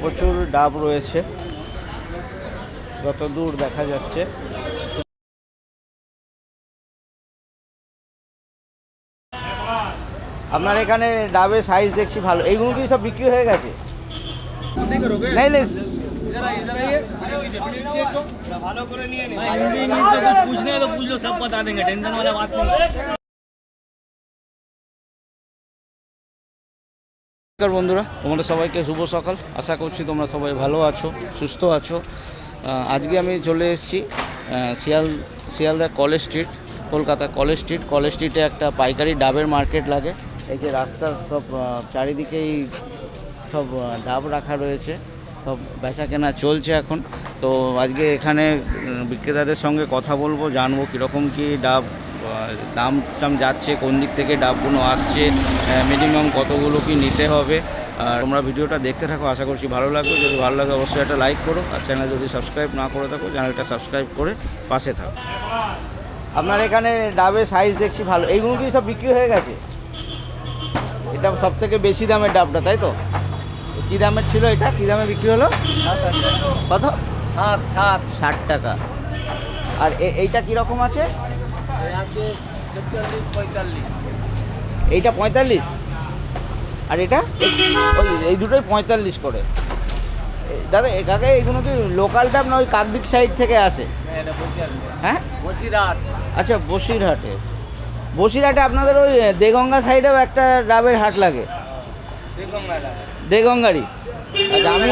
প্রচুর ডাব রয়েছে। যত দূর দেখা যাচ্ছে। আপনার এখানে ডাবের সাইজ দেখছি ভালো। এইগুলো কি সব বিক্রি হয়ে গেছে? নমস্কার বন্ধুরা। তোমাদের সবাইকে শুভ সকাল। আশা করছি তোমরা সবাই ভালো আছো, সুস্থ আছো। আজকে আমি চলে এসেছি শিয়াল, Sealdah college street, Kolkata college street. College স্ট্রিটে একটা পাইকারি ডাবের মার্কেট লাগে। এই যে রাস্তার সব চারিদিকেই সব ডাব রাখা রয়েছে। সব বেচা কেনা চলছে এখন। তো আজকে এখানে বিক্রেতাদের সঙ্গে কথা বলব, জানব কীরকম কী ডাব দাম টাম যাচ্ছে কোন দিক থেকে ডাবগুলো আসছে মিনিমাম কতগুলো কি নিতে হবে আর তোমরা ভিডিওটা দেখতে থাকো আশা করছি ভালো লাগবে যদি ভালো লাগে অবশ্যই একটা লাইক করো আর চ্যানেল যদি সাবস্ক্রাইব না করে থাকো চ্যানেলটা সাবস্ক্রাইব করে পাশে থাকো। আপনার এখানে ডাবের সাইজ দেখছি ভালো এইগুলো কি সব বিক্রি হয়ে গেছে? এটা সব থেকে বেশি দামের ডাবটা তাই তো? কী দামের ছিল এটা? কী দামে বিক্রি হলো? কত? সাত সাত। ষাট টাকা। আর এইটা কীরকম আছে? এইটা পঁয়তাল্লিশ? আর এটা? ওই এই দুটোই পঁয়তাল্লিশ করে। দাদা একাকে এগুলো কি লোকালটা আপনার ওই কাকদিক সাইড থেকে আসে? হ্যাঁ বসিরহাট। আচ্ছা বসিরহাটে। বসিরহাটে আপনাদের ওই দেগঙ্গা সাইডেও একটা ডাবের হাট লাগে। দেগঙ্গারি আচ্ছা আমি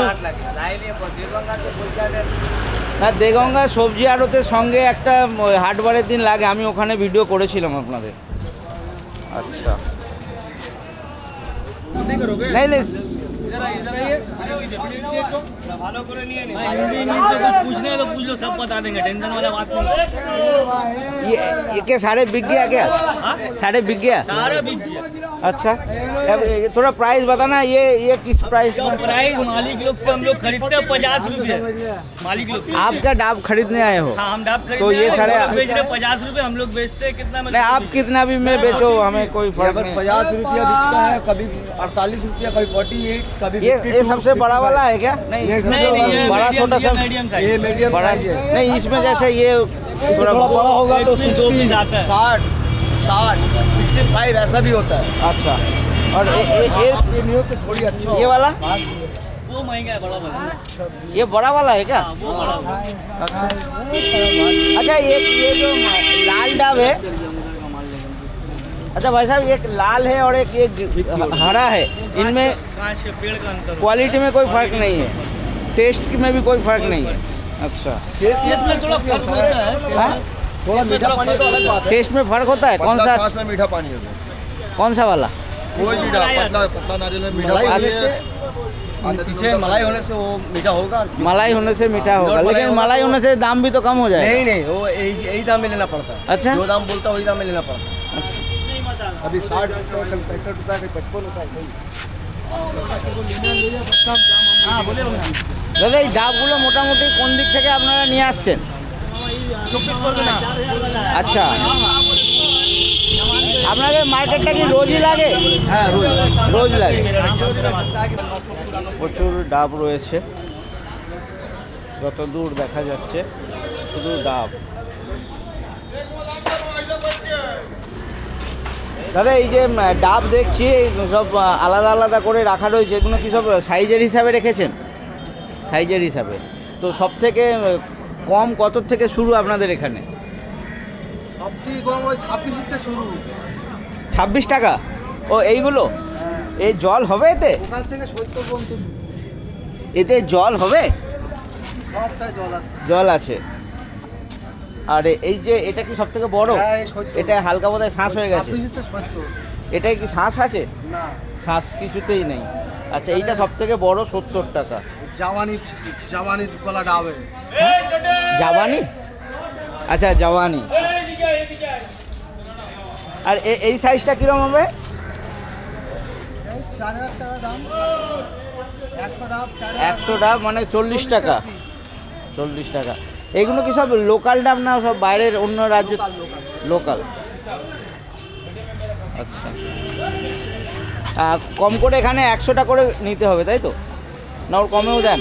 না দেগঙ্গা সবজি আড়তের সঙ্গে একটা ওই হাটবারের দিন লাগে আমি ওখানে ভিডিও করেছিলাম আপনাদের আচ্ছা नहीं नहीं हिंदी इंग्लिश में कुछ पूछने का तो पूछ लो सब बता देंगे टेंशन वाला बात नहीं है। ये ये क्या सारे बिक गया क्या हाँ? सारे बिक गया सारा बिक गया अच्छा। अब थोड़ा प्राइस बताना ये ये किस प्राइस में? प्राइस मालिक लोग से हम लोग खरीदते हैं पचास रुपये। मालिक लोग आप क्या डाब खरीदने आए हो? हाँ हम डाब खरीदते तो ये सारे- बेच रहे पचास रुपये हम लोग बेचते हैं कितना में नहीं आप कितना भी में बेचो हमें कोई फ़र्क नहीं। पचास रुपया बिकता है कभी अड़तालीस रूपया कभी फोर्टी एट कभी ये ये सबसे बड़ा वाला है क्या? नहीं बड़ा छोटा सब मीडियम ये मीडियम बड़ा नहीं इसमें जैसे ये थोड़ा बड़ा होगा तो। साठ साठ। सिक्सटी फाइव ऐसा भी होता है। अच्छा। और ये ये ये ये नहीं हो तो थोड़ी अच्छा ये वाला? वो महँगा है बड़ा वाला ये बड़ा वाला है क्या? हाँ, वो बड़ा अच्छा। अच्छा ये ये जो लाल डाब है। अच्छा भाई साहब एक लाल है और एक ये हरा है। इनमें कांच के पेड़ का अंतर क्वालिटी में कोई फ़र्क नहीं है। टेस्ट में भी कोई फ़र्क नहीं है। अच्छा। इसमें थोड़ा फ़र्क होता है। हाँ? थोड़ा मीठा पानी तो अलग बात है टेस्ट में फर्क होता है कौन पतला सा छाछ में मीठा पानी है वो। कौन सा वाला कोई भी डाल पतला पतला नारियल में मीठा मलाई पानी होने है आधा पीछे किलो मलाई होने से वो मीठा होगा मलाई होने से मीठा होगा मलाई लेकिन होगा मलाई तो- होने से दाम भी तो कम हो नहीं जाएगा नहीं वो यही यही दाम में लेना पड़ता है अच्छा। जो दाम बोलता है वही दाम में लेना पड़ता है अभी साठ रुपये कभी पैंसठ रुपये कभी पचपन रुपये দাদা এই ডাবগুলো মোটামুটি কোন দিক থেকে আপনারা নিয়ে আসছেন আচ্ছা। আপনাদের মার্কেটটা কি রোজই লাগে? হ্যাঁ রোজ। রোজ লাগে। প্রচুর ডাব রয়েছে। যত দূর দেখা যাচ্ছে শুধু ডাব। দাদা এই যে ডাব দেখছি সব আলাদা আলাদা করে রাখা রয়েছে। এগুলো কি সব সাইজের হিসাবে রেখেছেন? সাইজের হিসাবে। তো সব থেকে কম কত থেকে শুরু আপনাদের এখানে? সবচেয়ে কম ওই ছাব্বিশের শুরু। ছাব্বিশ টাকা? ও এইগুলো? এই জল হবে এতে? ওখান থেকে সত্তর পর্যন্ত। এতে জল হবে? সবটাই জল আছে। জল আছে। আর এই যে এটা কি সব থেকে বড়? হ্যাঁ। এটা হালকা বোধহয় শ্বাস হয়ে গেছে। এটাই কি শ্বাস আছে? না। শ্বাস কিছুতেই নেই। আচ্ছা এইটা সব থেকে বড় সত্তর টাকা। জাওয়ানি জাওয়ানি গলা ডাবে জাবানি আচ্ছা জওয়ানি আর এই সাইজটা কীরকম হবে? একশো ডাব মানে চল্লিশ টাকা চল্লিশ টাকা। এগুলো কি সব লোকাল ডাব না সব বাইরের অন্য রাজ্য লোকাল আচ্ছা। কম করে এখানে একশোটা করে নিতে হবে তাই তো? না, ওর কমেও দেন।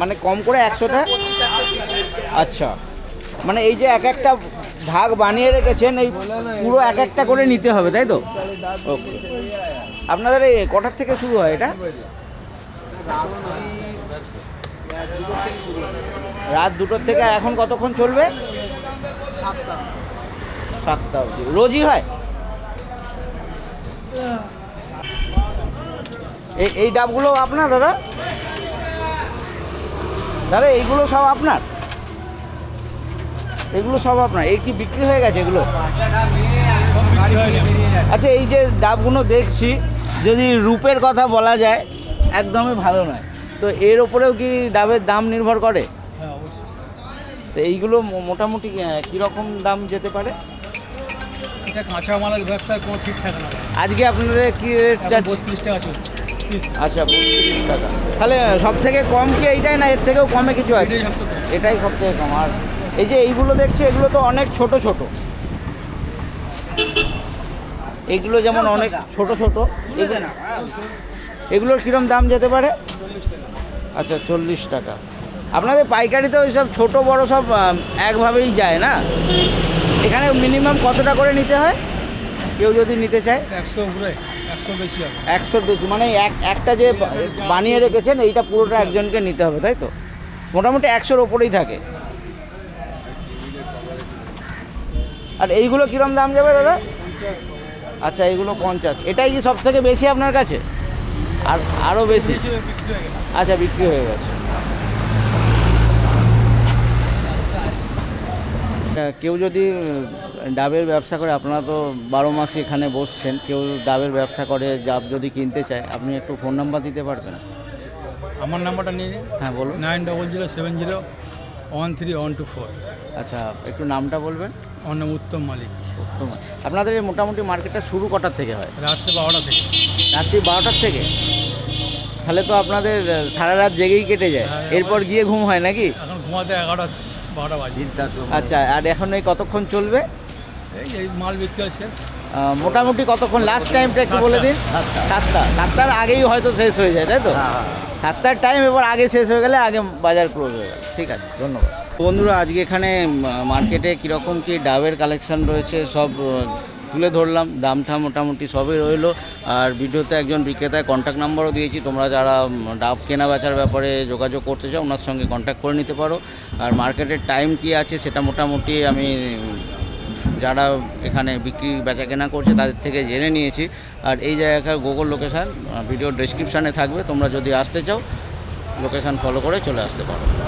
মানে কম করে একশোটা? আচ্ছা। মানে এই যে এক একটা ভাগ বানিয়ে রেখেছেন, এই পুরো এক একটা করে নিতে হবে, তাই তো? ওকে আপনাদের এই কটার থেকে শুরু হয় এটা? রাত দুটোর থেকে এখন কতক্ষণ চলবে? সাতটা অবধি। রোজই হয়? এই এই ডাবগুলো আপনার দাদা? দাদা এইগুলো সব আপনার? এগুলো সব আপনার। এই কি বিক্রি হয়ে গেছে এগুলো? আচ্ছা এই যে ডাবগুলো দেখছি যদি রূপের কথা বলা যায় একদমই ভালো নয়। তো এর ওপরেও কি ডাবের দাম নির্ভর করে? হ্যাঁ তো এইগুলো মোটামুটি কীরকম দাম যেতে পারে? এটা কাঁচা মালের ব্যবসায় কোনো ঠিক থাকে না। আজকে আপনাদের কি রেট বত্রিশ টাকা চলছে। পিস আচ্ছা বত্রিশ টাকা। তাহলে সব থেকে কম কি এইটাই না এর থেকেও কমে কিছু আছে? এটাই সব থেকে কম। আর এই যে এইগুলো দেখছি এগুলো তো অনেক ছোট ছোট। এগুলো যেমন অনেক ছোট ছোট। এগুলো এগুলোর কীরকম দাম যেতে পারে? আচ্ছা চল্লিশ টাকা। আপনাদের পাইকারিতে ওই সব ছোটো বড় সব একভাবেই যায় না? এখানে মিনিমাম কতটা করে নিতে হয়? কেউ যদি নিতে চায়? একশো একশোর বেশি মানে এক একটা যে বানিয়ে রেখেছেন এইটা পুরোটা একজনকে নিতে হবে তাই তো? মোটামুটি একশোর ওপরেই থাকে। আর এইগুলো কীরকম দাম যাবে দাদা? আচ্ছা এইগুলো পঞ্চাশ। এটাই কি সব থেকে বেশি আপনার কাছে? আর আরও বেশি? আচ্ছা বিক্রি হয়ে গেছে। কেউ যদি ডাবের ব্যবসা করে আপনারা তো বারো মাসই এখানে বসছেন কেউ ডাবের ব্যবসা করে ডাব যদি কিনতে চায় আপনি একটু ফোন নাম্বার দিতে পারবেন? আমার নাম্বারটা নিয়ে হ্যাঁ বলুন। Nine double zero seven zero one three one two four. আচ্ছা একটু নামটা বলবেন? আমার নাম উত্তম মালিক। উত্তম। আপনাদের এই মোটামুটি মার্কেটটা শুরু কটার থেকে হয়? রাত্রি বারোটা থেকে। রাত্রি বারোটার থেকে? তাহলে তো আপনাদের সারা রাত জেগেই কেটে যায়। হ্যাঁ, এরপর গিয়ে ঘুম হয় নাকি? এখন ঘুমাতে এগারোটা বারোটা বাজে। আচ্ছা আর এখন এই কতক্ষণ চলবে? এই এই মাল বিক্রি হয় শেষ মোটামুটি কতক্ষণ? লাস্ট টাইমটা একটু বলে দিন। সাতটা। সাতটার আগেই হয়তো শেষ হয়ে যায় তাই তো? সাতটার টাইম এবার আগে শেষ হয়ে গেলে আগে বাজার ক্লোজ হয়ে গেল ঠিক আছে ধন্যবাদ। বন্ধুরা আজকে এখানে মার্কেটে কীরকম কী ডাবের কালেকশন রয়েছে সব তুলে ধরলাম, দামটা মোটামুটি সবই রইল। আর ভিডিওতে একজন বিক্রেতায় কন্ট্যাক্ট নাম্বারও দিয়েছি, তোমরা যারা ডাব কেনা বেচার ব্যাপারে যোগাযোগ করতে চাও, ওনার সঙ্গে কন্ট্যাক্ট করে নিতে পারো। আর মার্কেটের টাইম কি আছে, সেটা মোটামুটি আমি, যারা এখানে বিক্রি, বেচা কেনা করছে, তাদের থেকে জেনে নিয়েছি। আর এই জায়গাকার গুগল লোকেশান ভিডিও ডেসক্রিপশানে থাকবে, তোমরা যদি আসতে চাও লোকেশান ফলো করে চলে আসতে পারো।